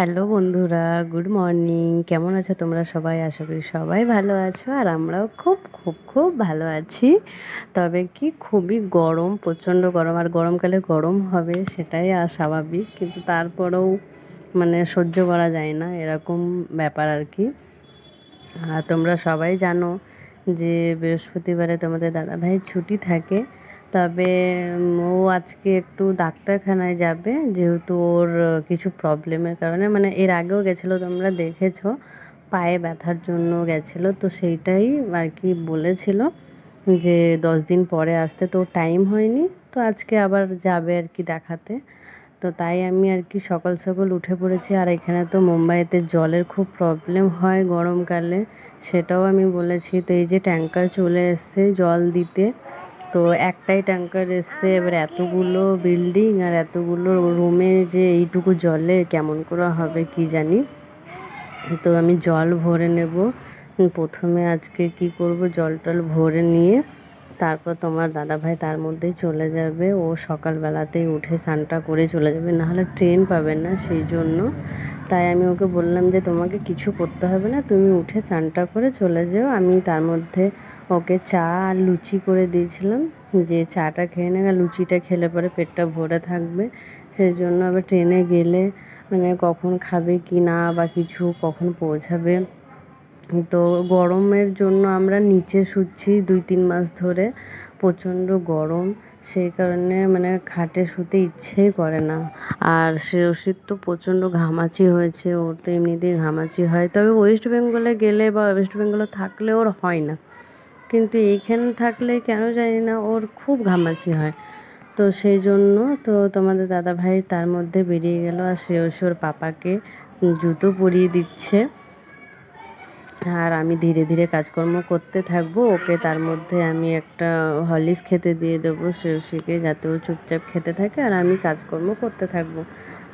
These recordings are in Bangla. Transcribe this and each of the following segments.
হ্যালো বন্ধুরা, গুড মর্নিং। কেমন আছো তোমরা সবাই? আশা করি সবাই ভালো আছো আর আমরাও খুব খুব খুব ভালো আছি। তবে কি খুবই গরম, প্রচণ্ড গরম আর গরমকালে গরম হবে সেটাই আর স্বাভাবিক, কিন্তু তারপরেও মানে সহ্য করা যায় না, এরকম ব্যাপার আর কি। আর তোমরা সবাই জানো যে বৃহস্পতিবারে তোমাদের দাদাভাইয়ের ছুটি থাকে। তবে ও আজকে একটু ডাক্তারখানায় যাবে, যেহেতু ওর কিছু প্রবলেমের কারণে। মানে এর আগেও গেছিল, তোমরা দেখেছ, পায়ে ব্যথার জন্য গেছিল। তো সেইটাই আর কি বলেছিল যে, দশ দিন পরে আসতে তো টাইম হয়নি। তো আজকে আবার যাবে আর কি দেখাতে। তো তাই আমি আর কি সকাল সকাল উঠে পড়েছি। আর এখানে তো মুম্বাইতে জলের খুব প্রবলেম হয় গরমকালে। সেটাও আমি বলেছি। তো এই যে ট্যাঙ্কার চলে এসছে জল দিতে। তো একটাই ট্যাঙ্কার এসছে, এবার এতগুলো বিল্ডিং আর এতগুলো রুমে যে এইটুকু জলে কেমন করে হবে কি জানি। তো আমি জল ভরে নেব। প্রথমে আজকে কি করব? জল টল ভরে নিয়ে তারপর তোমার দাদাভাই তার মধ্যেই চলে যাবে। ও সকালবেলাতেই উঠে স্নানটা করে চলে যাবে। নাহলে ট্রেন পাবেন না সেই জন্য। তাই আমি ওকে বললাম যে, তোমাকে কিছু করতে হবে না। তুমি উঠে স্নানটা করে চলে যেও। আমি তার মধ্যে ওকে চা আর লুচি করে দিয়েছিলাম। যে চাটা খেয়ে নেবে লুচিটা খেলে পরে পেটটা ভরে থাকবে। সেই জন্য আবার ট্রেনে গেলে মানে কখন খাবে কি না বা কিছু কখন পৌঁছাবে। তো গরমের জন্য আমরা নিচে শুচ্ছি দুই তিন মাস ধরে, প্রচণ্ড গরম। সেই কারণে মানে খাটে শুতে ইচ্ছেই করে না। আর শ্রেয়সীর তো প্রচণ্ড ঘামাচি হয়েছে, ওর তো এমনিতেই ঘামাচি হয়। তবে ওয়েস্ট বেঙ্গলে গেলে বা ওয়েস্ট বেঙ্গলে থাকলে ওর হয় না। কিন্তু এইখানে থাকলে কেন জানি না, ওর খুব ঘামাচি হয়। তো সেই জন্য তো তোমাদের দাদা ভাই তার মধ্যে বেরিয়ে গেল আর শ্রেয়সী ওর পাপাকে জুতো পরিয়ে দিচ্ছে। আর আমি ধীরে ধীরে কাজকর্ম করতে থাকব, ওকে তার মধ্যে আমি একটা হরলিক্স খেতে দিয়ে দেবো শ্রেয়সীকে যাতে ও চুপচাপ খেতে থাকে আর আমি কাজকর্ম করতে থাকব।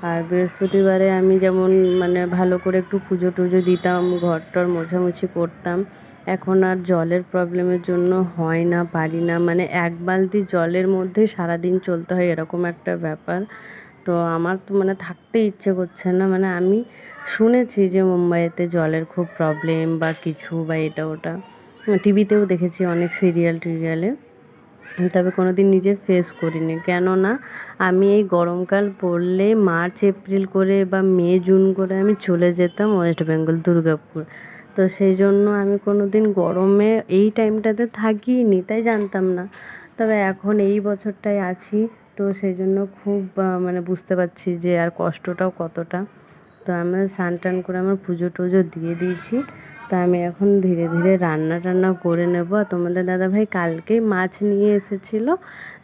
আর বৃহস্পতিবারে আমি যেমন মানে ভালো করে একটু পুজো টুজো দিতাম ঘর টর মোছামুছি করতাম এখন আর জলের প্রবলেমের জন্য হয় না, পারি না। মানে এক বালতি জলের মধ্যে সারাদিন চলতে হয় এরকম একটা ব্যাপার। তো আমার তো মানে থাকতে ইচ্ছে করছে না। মানে আমি শুনেছি যে মুম্বাইতে জলের খুব প্রবলেম বা কিছু বা এটা ওটা। টিভিতেও দেখেছি অনেক সিরিয়াল টিরিয়ালে তবে কোনো দিন নিজে ফেস করিনি। কেননা আমি এই গরমকাল পড়লে মার্চ, এপ্রিল করে বা মে, জুন করে আমি চলে যেতাম ওয়েস্ট বেঙ্গল, দুর্গাপুর। তো সেই জন্য আমি কোনো দিন গরমে এই টাইমটাতে থাকিনি, তাই জানতাম না। তবে এখন এই বছরটায় আছি, তো সেই জন্য খুব মানে বুঝতে পারছি যে আর কষ্টটাও কতটা। তো আমরা স্নান টান করে আমার পুজো টুজো দিয়ে দিয়েছি, তো আমি এখন ধীরে ধীরে রান্না টান্না করে নেব। আর তোমাদের দাদাভাই কালকেই মাছ নিয়ে এসেছিল,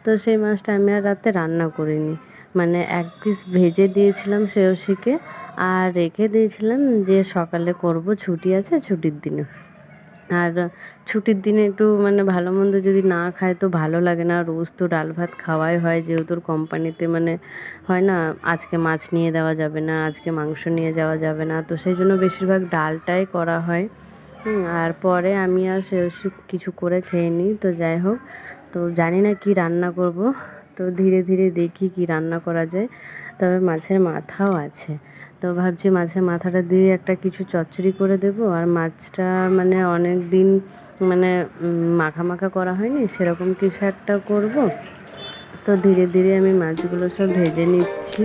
তো সেই মাছটা আমি আর রাতে রান্না করিনি। মানে এক পিস ভেজে দিয়েছিলাম শ্রেয়সীকে আর রেখে দিয়েছিলাম যে সকালে করব, ছুটি আছে ছুটির দিনে। আর ছুটির দিনে একটু মানে ভালো মন্দ যদি না খায় তো ভালো লাগে না। রোজ তো ডাল ভাত খাওয়াই হয়, যেহেতু কোম্পানিতে মানে হয় না, আজকে মাছ নিয়ে দেওয়া যাবে না, আজকে মাংস নিয়ে যাওয়া যাবে না। তো সেই জন্য বেশিরভাগ ডালটাই করা হয়। আর পরে আমি আর সে কিছু করে খেয়ে নিই, তো যাই হোক। তো জানি না কি রান্না করব। তো ধীরে ধীরে দেখি কি রান্না করা যায়, তবে মাছের মাথাও আছে। তো ভাবছি মাছের মাথাটা দিয়ে একটা কিছু চচ্চড়ি করে দেব, আর মাছটা মানে অনেক দিন মানে মাখা মাখা করা হয়নি, সেরকম কিছু একটা করব। তো ধীরে ধীরে আমি মাছগুলো সব ভেজে নিচ্ছি।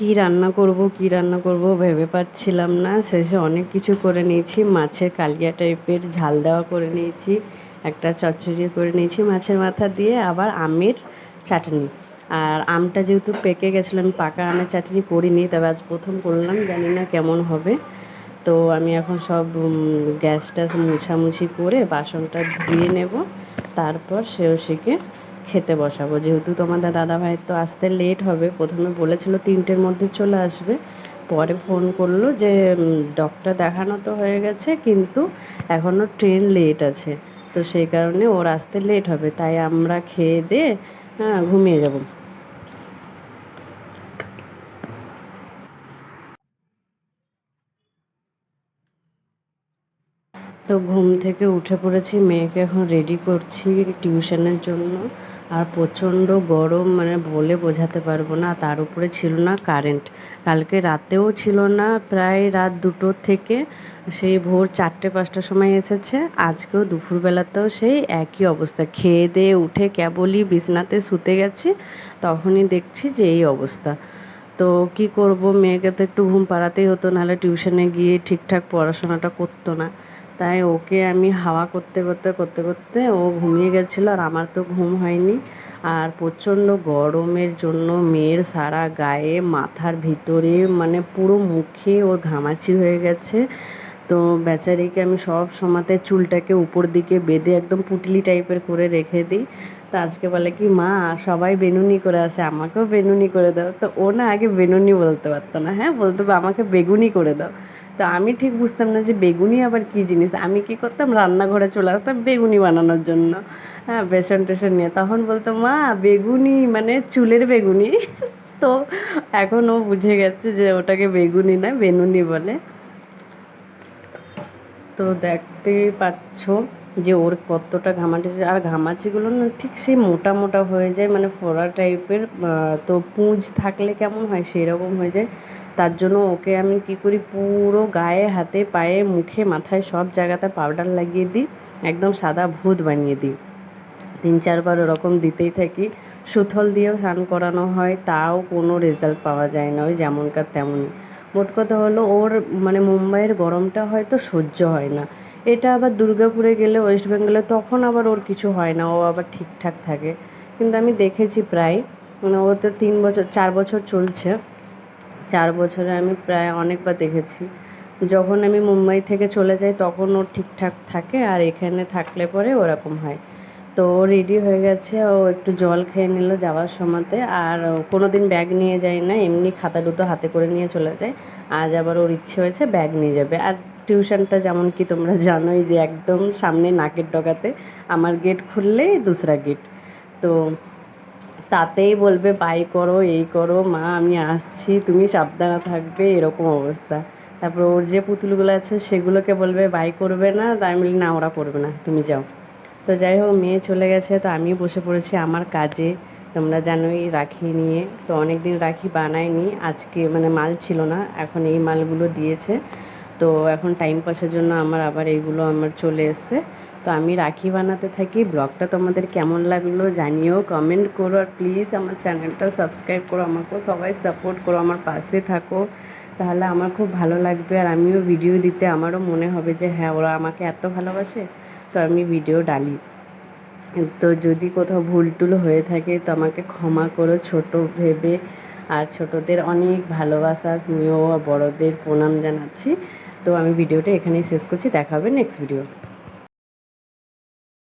কি রান্না করব, কি রান্না করব ভেবে পাচ্ছিলাম না। শেষে অনেক কিছু করে নিয়েছি। মাছের কালিয়া টাইপের ঝাল দেওয়া করে নিয়েছি। একটা চচ্চড়ি করে নিয়েছি মাছের মাথা দিয়ে। আবার আমের চাটনি। আর আমটা যেহেতু পেকে গেছিল, আমি পাকা আমের চাটনি করিনি, তবে আজ প্রথম করলাম, জানি না কেমন হবে। তো আমি এখন সব গ্যাস ট্যাস মুছামুছি করে বাসনটা ধুয়ে নেব। তারপর সেও শিখে খেতে বসাবো। যেহেতু তোমাদের দাদা ভাইয়ের তো আসতে লেট হবে, প্রথমে বলেছিল তিনটের মধ্যে চলে আসবে। পরে ফোন করল যে ডক্টর দেখানো তো হয়ে গেছে, কিন্তু এখনও ট্রেন লেট আছে। তো সেই কারণে ওর আসতে লেট হবে, তাই আমরা খেয়ে দিয়ে হ্যাঁ ঘুমিয়ে যাব। তো ঘুম থেকে উঠে পড়েছি, মেয়েকে এখন রেডি করছি টিউশনের জন্য। আর প্রচণ্ড গরম মানে বলে বোঝাতে পারব না, তার উপরে ছিল না কারেন্ট কালকে রাতেও ছিল না, প্রায় রাত দুটোর থেকে সেই ভোর চারটে, পাঁচটার সময় এসেছে। আজকেও দুপুরবেলাতেও সেই একই অবস্থা। খেয়ে দিয়ে উঠে কেবলই বিছনাতে শুতে গেছি, তখনই দেখছি যে এই অবস্থা। তো কি করব, মেয়েকে তো একটু ঘুম পাড়াতেই হতো, নাহলে টিউশনে গিয়ে ঠিকঠাক পড়াশোনাটা করতো না। তাই ওকে আমি হাওয়া করতে করতে করতে করতে ও ঘুমিয়ে গেছিল আর আমার তো ঘুম হয়নি। আর প্রচণ্ড গরমের জন্য মেয়ের সারা গায়ে মাথার ভিতরে মানে পুরো মুখে ওর ঘামাচি হয়ে গেছে। তো বেচারিকে আমি সব সময়তে চুলটাকে উপর দিকে বেঁধে একদম পুটলি টাইপের করে রেখে দিই। তো আজকে বলে কি, মা, সবাই বেনুনি করে আসে, আমাকেও বেনুনি করে দাও। তো ও না আগে বেনুনি বলতে পারতো না। হ্যাঁ বলতে আমাকে বেগুনি করে দাও। তো আমি ঠিক বুঝতাম না যে বেগুনি আবার কী জিনিস। আমি কি করতাম, রান্নাঘরে চলে আসতাম বেগুনি বানানোর জন্য। হ্যাঁ বেসন টেসন নিয়ে। তখন বলতো, মা, বেগুনি মানে চুলের বেগুনি। তো এখন ও বুঝে গেছে যে ওটাকে বেগুনি না, বেনুনি বলে। তো দেখতেই পাচ্ছ যে ওর কতটা ঘামাটি আর ঘামাচিগুলো না ঠিক সেই মোটা মোটা হয়ে যায় মানে ফোড়া টাইপের তো পুঁজ থাকলে কেমন হয় সেই রকম হয়ে যায়। তার জন্য ওকে আমি কি করি? পুরো গায়ে, হাতে, পায়ে, মুখে, মাথায় সব জায়গাতে পাউডার লাগিয়ে দিই। একদম সাদা ভূত বানিয়ে দিই। তিন, চারবার ওরকম দিতেই থাকি। সুথল দিয়েও স্নান করানো হয়, তাও কোনো রেজাল্ট পাওয়া যায় না, ওই যেমনকার তেমনই। মোট কথা হলো, ওর মানে মুম্বাইয়ের গরমটা হয়তো সহ্য হয় না। এটা আবার দুর্গাপুরে গেলে, ওয়েস্ট বেঙ্গলে তখন আবার ওর কিছু হয় না, ও আবার ঠিকঠাক থাকে। কিন্তু আমি দেখেছি প্রায় মানে ও তো তিন বছর, চার বছর চলছে। চার বছরে আমি প্রায় অনেকবার দেখেছি। যখন আমি মুম্বাই থেকে চলে যাই, তখন ও ঠিকঠাক থাকে আর এখানে থাকলে পরে ওরকম হয়। তো ও রেডি হয়ে গেছে, ও একটু জল খেয়ে নিল যাওয়ার সময়তে। আর কোনো দিন ব্যাগ নিয়ে যায় না, এমনি খাতা দুটো হাতে করে নিয়ে চলে যায়। আজ আবার ওর ইচ্ছে হয়েছে ব্যাগ নিয়ে যাবে। আর টিউশনটা যেমন কি তোমরা জানোই যে একদম সামনে নাকের ডগাতে আমার গেট খুললেই দুসরা গেট তো তাতেই বলবে, বাই করো, এই করো, মা, আমি আসছি, তুমি সাবধানে থাকবে, এরকম অবস্থা। তারপর ওর যে পুতুলগুলো আছে, সেগুলোকে বলবে, বাই করবে না। তাই আমি বলি, না, ওরা করবে না, তুমি যাও। তো যাই হোক, মেয়ে চলে গেছে, তো আমি বসে পড়েছি আমার কাজে। তোমরা জানোই রাখি নিয়ে, তো অনেক দিন রাখি বানায়নি আজকে মানে মাল ছিল না, এখন এই মালগুলো দিয়েছে। তো এখন টাইম পাসের জন্য আমার আবার এইগুলো আমার চলে এসছে। তো আমি রাখি বানাতে থাকি। ব্লগটা তোমাদের কেমন লাগল জানিও কমেন্ট করো আর প্লিজ আমার চ্যানেলটা সাবস্ক্রাইব করো, আমাকেও সবাই সাপোর্ট করো, আমার পাশে থাকো। তাহলে আমার খুব ভালো লাগবে আর আমিও ভিডিও দিতে, আমারও মনে হবে যে হ্যাঁ ওরা আমাকে এত ভালোবাসে, তো আমি ভিডিও ডালি। তো যদি কোথাও ভুল টুল হয়ে থাকে, তো আমাকে ক্ষমা করো ছোট ভেবে। আর ছোটদের অনেক ভালোবাসা নিয়েও বড়দের প্রণাম জানাচ্ছি। তো আমি ভিডিওটা এখানেই শেষ করছি, দেখা হবে নেক্সট ভিডিও